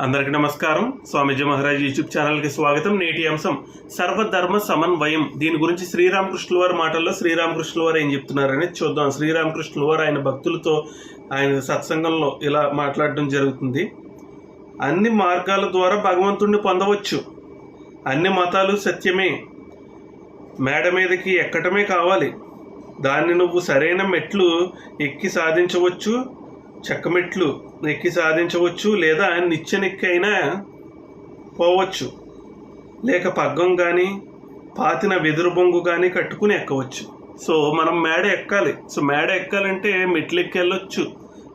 అందరికీ నమస్కారం. స్వామీజీ మహారాజ్ యూట్యూబ్ ఛానల్కి స్వాగతం. నేటి అంశం సర్వధర్మ సమన్వయం. దీని గురించి శ్రీరామకృష్ణుల వారి మాటల్లో శ్రీరామకృష్ణుల వారు ఏం చెప్తున్నారని చూద్దాం. శ్రీరామకృష్ణుల వారు ఆయన భక్తులతో ఆయన సత్సంగంలో ఇలా మాట్లాడడం జరుగుతుంది. అన్ని మార్గాల ద్వారా భగవంతుణ్ణి పొందవచ్చు. అన్ని మతాలు సత్యమే. మేడ మీదకి ఎక్కటమే కావాలి. దాన్ని నువ్వు సరైన మెట్లు ఎక్కి సాధించవచ్చు. చెక్క మెట్లు ఎక్కి సాధించవచ్చు లేదా నిచ్చెనెక్కి అయినా పోవచ్చు. లేక పగ్గం కానీ పాతిన వెదురు బొంగు కానీ కట్టుకుని ఎక్కవచ్చు. సో మనం మేడ ఎక్కాలి. సో మేడ ఎక్కాలంటే మెట్లు ఎక్కి వెళ్ళొచ్చు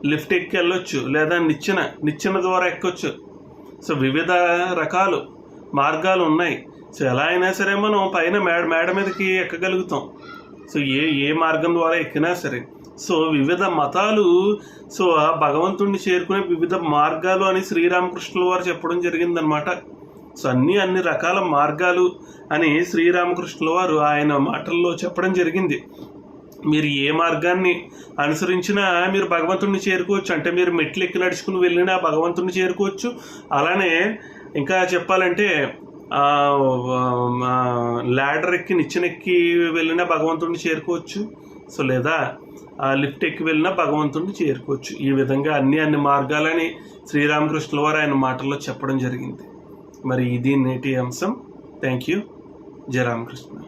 లిఫ్ట్ ఎక్కి వెళ్ళొచ్చు లేదా నిచ్చెన నిచ్చెన ద్వారా ఎక్కొచ్చు. సో వివిధ రకాలు మార్గాలు ఉన్నాయి. సో ఎలా అయినా సరే మనం పైన మేడ మేడ మీదకి ఎక్కగలుగుతాం. సో ఏ ఏ మార్గం ద్వారా ఎక్కినా సరే. సో వివిధ మతాలు సో ఆ భగవంతుణ్ణి చేరుకునే వివిధ మార్గాలు అని శ్రీరామకృష్ణుల వారు చెప్పడం జరిగిందనమాట సో అన్ని అన్ని రకాల మార్గాలు అని శ్రీరామకృష్ణుల వారు ఆయన మాటల్లో చెప్పడం జరిగింది. మీరు ఏ మార్గాన్ని అనుసరించినా మీరు భగవంతుడిని చేరుకోవచ్చు. అంటే మీరు మెట్లు ఎక్కి నడుచుకుని వెళ్ళినా భగవంతుడిని చేరుకోవచ్చు. అలానే ఇంకా చెప్పాలంటే ల్యాడర్ ఎక్కి నిచ్చెనెక్కి వెళ్ళినా భగవంతుడిని చేరుకోవచ్చు. సో లేదా లిఫ్ట్ ఎక్కి వెళ్ళినా భగవంతుడిని చేరుకోవచ్చు. ఈ విధంగా అన్ని అన్ని మార్గాలని శ్రీరామకృష్ణుల వారు ఆయన మాటల్లో చెప్పడం జరిగింది. మరి ఇది నేటి అంశం. Thank you Jaya Ramakrishna.